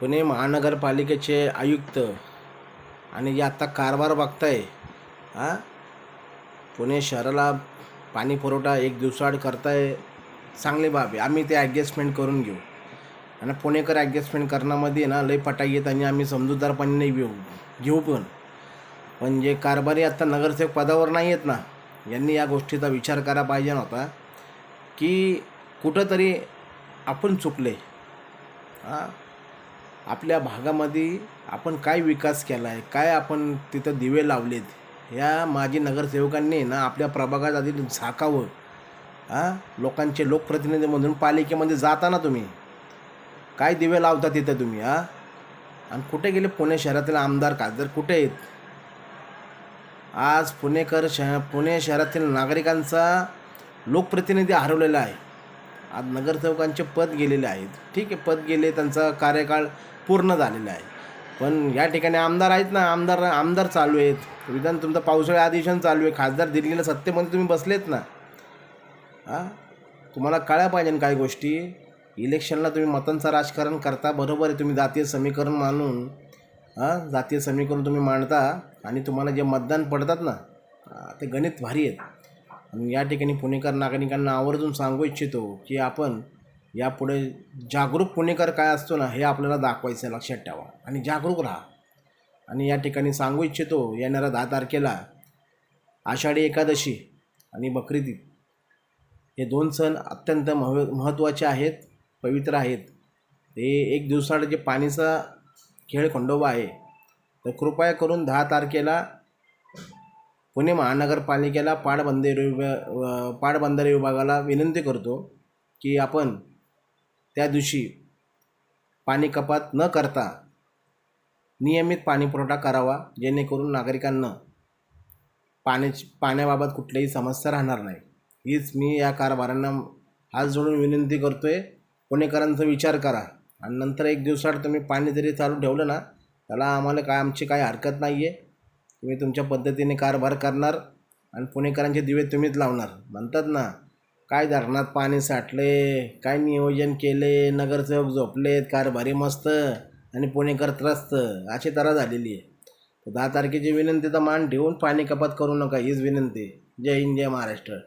पुणे महानगरपालिकेचे आयुक्त आणि जे आत्ता कारभार बघताय हां? पुणे शहराला पाणी पुरवठा एक दिवसाआड करताय चांगली बाब आहे. आम्ही ते ॲडजस्टमेंट करून घेऊ. आणि पुणेकर ॲडजस्टमेंट करण्यामध्ये ना लय पटाई येत आणि आम्ही समजूतदारपणे नाही घेऊ. घेऊ पण. पण जे कारभारी आत्ता नगरसेवक पदावर नाही आहेत ना यांनी या गोष्टीचा विचार करा पाहिजे नव्हता की कुठंतरी आपण चुकले. हां? आपल्या भागामध्ये आपण काय विकास केला आहे काय आपण तिथं दिवे लावलेत या माजी नगरसेवकांनी ना आपल्या प्रभागात आधी झाकावं. हां लोकांचे लोकप्रतिनिधी म्हणून पालिकेमध्ये जाताना तुम्ही. काय दिवे लावता तिथं तुम्ही हां आणि कुठे गेले? पुणे शहरातील आमदार खासदार कुठे आहेत? आज पुणेकर शह पुणे शहरातील नागरिकांचा लोकप्रतिनिधी हरवलेला आहे. आज नगरसेवकांचे पद गेलेले आहेत. ठीक आहे पद गेले त्यांचा कार्यकाळ पूर्ण झालेला आहे. पण या ठिकाणी आमदार आहेत ना आमदार आमदार चालू आहेत. विधान तुमचं पावसाळी अधिवेशन चालू आहे. खासदार दिल्लीला सत्तेमध्ये तुम्ही बसलेत ना. हां? तुम्हाला कळायला पाहिजे काही गोष्टी. इलेक्शनला तुम्ही मतांचं राजकारण करता बरोबर आहे. तुम्ही जातीय समीकरण मानून हां? जातीय समीकरण तुम्ही मांडता आणि तुम्हाला जे मतदान पडतात ना ते गणित भारी आहेत. आणि या ठिकाणी पुणेकर नागरिकांना आवर्जून सांगू इच्छितो की आपण यापुढे जागरूक पुणेकर काय असतो ना हे आपल्याला दाखवायचं आहे लक्षात ठेवा. आणि जागरूक राहा. आणि या ठिकाणी सांगू इच्छितो येणाऱ्या दहा तारखेला आषाढी एकादशी आणि बकरीद हे दोन सण अत्यंत महव महत्त्वाचे आहेत पवित्र आहेत. ते एक दिवसाआड जे पाणीचा खेळ खंडोबा आहे तर कृपया करून दहा तारखेला पुणे महानगरपालिकेला पाटबंधारे विभा पाटबंधारे विभागाला विनंती करतो की आपण त्या दिवशी पाणी कपात न करता नियमित पाणीपुरवठा करावा जेणेकरून नागरिकांना पाण्याची पाण्याबाबत कुठलीही समस्या राहणार नाही. हीच मी या कारभारांना हात जोडून विनंती करतो आहे पुणेकरांचा विचार करा आणि नंतर एक दिवसाआड तुम्ही पाणी जरी चालू ठेवलं ना त्याला आम्हाला काय आमची काही हरकत नाही आहे तुम्ही तुमच्या पद्धतीने कारभार करणार आणि पुणेकरांचे दिवे तुम्हीच लावणार. म्हणतात ना काय धरणात पाणी साठले काय नियोजन केले नगरसेवक झोपलेत कारभारी मस्त आणि पुणेकर त्रस्त अशी तरा झालेली आहे. तर दहा तारखेची विनंती तर मान ठेवून पाणी कपात करू नका हीच विनंती. जय हिंद जय महाराष्ट्र.